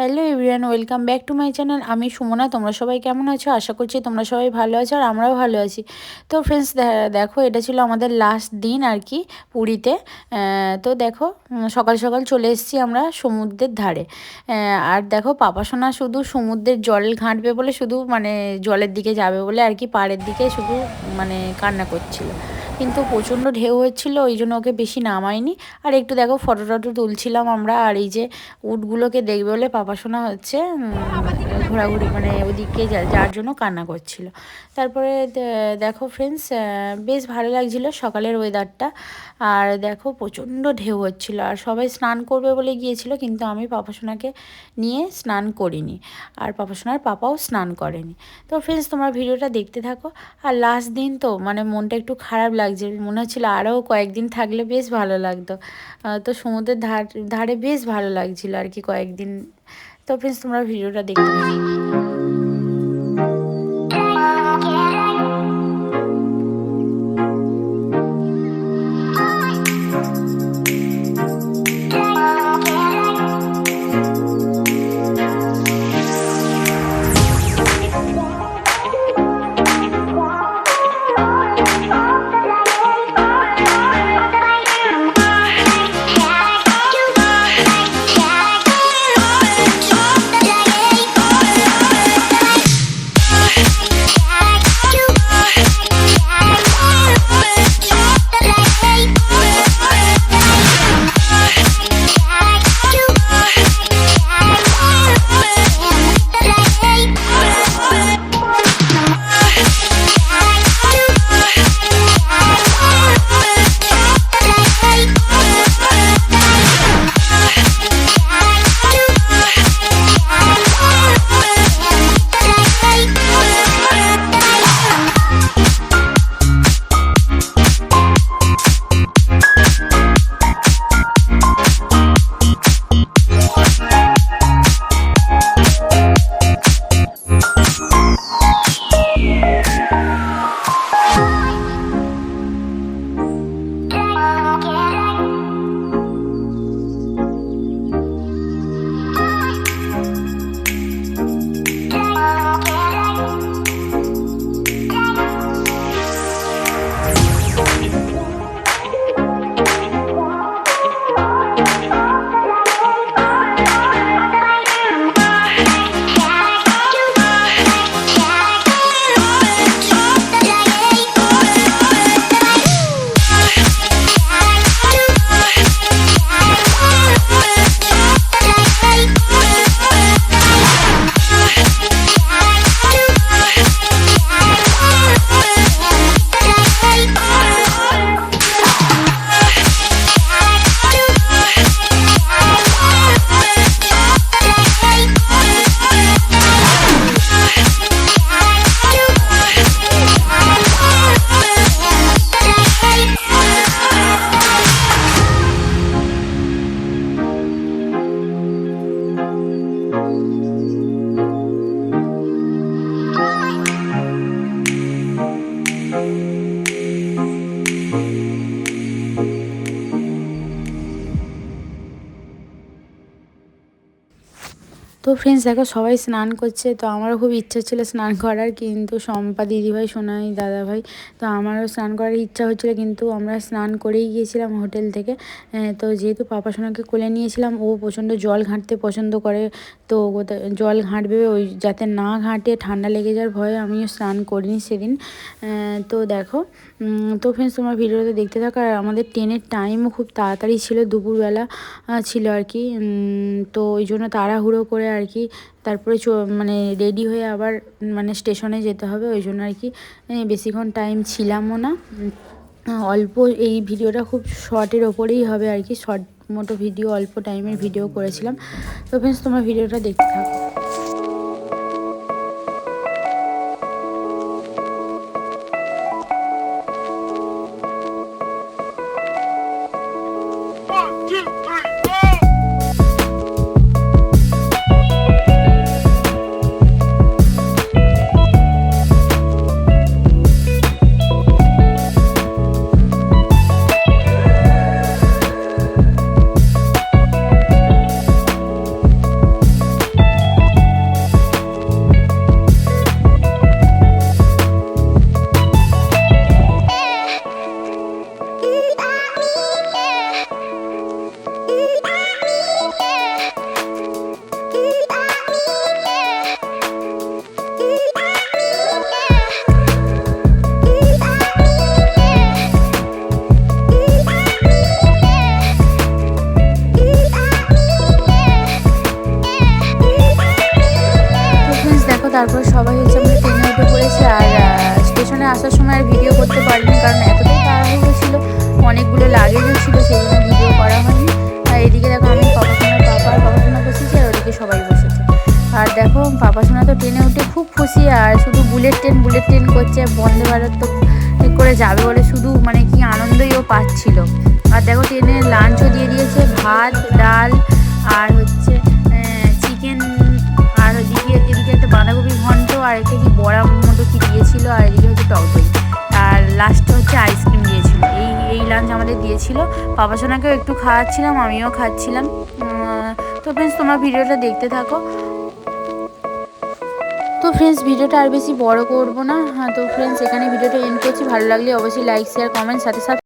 Hello everyone welcome back to my channel আমি সুমনা, তোমরা সবাই কেমন আছো? আশা করছি তোমরা সবাই ভালো আছো আর আমরাও ভালো আছি। তো ফ্রেন্ডস দেখো, এটা ছিল আমাদের লাস্ট দিন আর কি পুরীতে। তো দেখো সকাল সকাল চলে এসেছি আমরা সমুদ্রের ধারে। আর দেখো পাপাসোনা শুধু সমুদ্রের জল ঘাঁটবে বলে শুধু মানে জলের দিকে যাবে বলে আর কি পাড়ের দিকে শুধু মানে কান্না করছিল। কিন্তু প্রচণ্ড ঢেউ হচ্ছিল, ওই জন্য ওকে বেশি নামায়নি আর একটু দেখো ফটো টটো তুলছিলাম আমরা, আর এই যে উটগুলোকে দেখবে বলে পাপাশোনা হচ্ছে ঘোরাঘুরি মানে ওদিকে যার জন্য কান্না করছিল। তারপরে দেখো ফ্রেন্ডস বেশ ভালো লাগছিল সকালের ওয়েদারটা আর দেখো প্রচণ্ড ঢেউ হচ্ছিল, আর সবাই স্নান করবে বলে গিয়েছিল, কিন্তু আমি পাপাসোনাকে নিয়ে স্নান করিনি, আর পাপাসোনার পাপাও স্নান করেনি। তো ফ্রেন্ডস তোমার ভিডিওটা দেখতে থাকো। আর লাস্ট দিন তো মানে মনটা একটু খারাপ লাগছে, মনে হচ্ছিল আরও কয়েকদিন থাকলে বেশ ভালো লাগতো। তো সমুদ্রের ধার, ধারে বেশ ভালো লাগছিল আর কি কয়েকদিন তো ফ্রেন্ডস তোমরা ভিডিওটা দেখতে তো ফ্রেন্ডস দেখো সবাই স্নান করছে, তো আমারও খুব ইচ্ছা ছিল স্নান করার, কিন্তু সম্পা দিদিভাই, সোনাই দাদাভাই, তো আমারও স্নান করার ইচ্ছা হচ্ছিল, কিন্তু আমরা স্নান করেই গিয়েছিলাম হোটেল থেকে। তো যেহেতু পাপা সোনাকে কোলে নিয়েছিলাম, ও প্রচণ্ড জল ঘাঁটতে পছন্দ করে, তো জল ঘাঁটবে, ওই যাতে না ঘাঁটে, ঠান্ডা লেগে যাওয়ার ভয়ে আমিও স্নান করিনি সেদিন। তো দেখো তো ফ্রেন্ডস তোমার ভিডিওতে দেখতে থাকো। আর আমাদের ট্রেনের টাইমও খুব তাড়াতাড়ি ছিল, দুপুরবেলা ছিল আর কি। তো ওই জন্য তাড়াহুড়ো করে আর কি তারপরে মানে রেডি হয়ে আবার মানে স্টেশনে যেতে হবে। ওই জন্য আর কি বেশিক্ষণ টাইম ছিলামও না। অল্প এই ভিডিওটা খুব শর্টের ওপরেই হবে আর কি। শর্ট মোটো ভিডিও অল্প টাইমের ভিডিও করেছিলাম। তো ফ্রেন্ডস তোমার ভিডিওটা দেখতে থাকো। আসার সময় আর ভিডিও করতে পারিনি, কারণ এতটাই তাড়াহুড়ো ছিল, অনেকগুলো লাগেজও ছিল সেই জন্য ভিডিও করা হয়নি। আর এদিকে দেখো, আমি পাপাশোনার পাপা আর পাপাশোনা বসেছি আর ওদিকে সবাই বসেছে। আর দেখো পাপাশোনা তো ট্রেনে উঠে খুব খুশি, আর শুধু বুলেট ট্রেন বুলেট ট্রেন করছে বন্দে ভারত তো করে যাবে বলে শুধু মানে কি আনন্দই ও পাচ্ছিল। আর দেখো, ট্রেনে লাঞ্চও দিয়ে দিয়েছে, ভাত, ডাল, আর হচ্ছে আমাদের দিয়েছিল। বাবা সোনাকেও একটু খাওয়াচ্ছিলাম, আমিও খাচ্ছিলাম। তো ফ্রেন্ডস তোমার ভিডিওটা দেখতে থাকো। তো ফ্রেন্ডস ভিডিওটা আর বেশি বড় করব না। হ্যাঁ তো ফ্রেন্ডস এখানে ভিডিওটা এন্ড করছি। ভালো লাগলে অবশ্যই লাইক শেয়ার কমেন্ট সাথে সাথে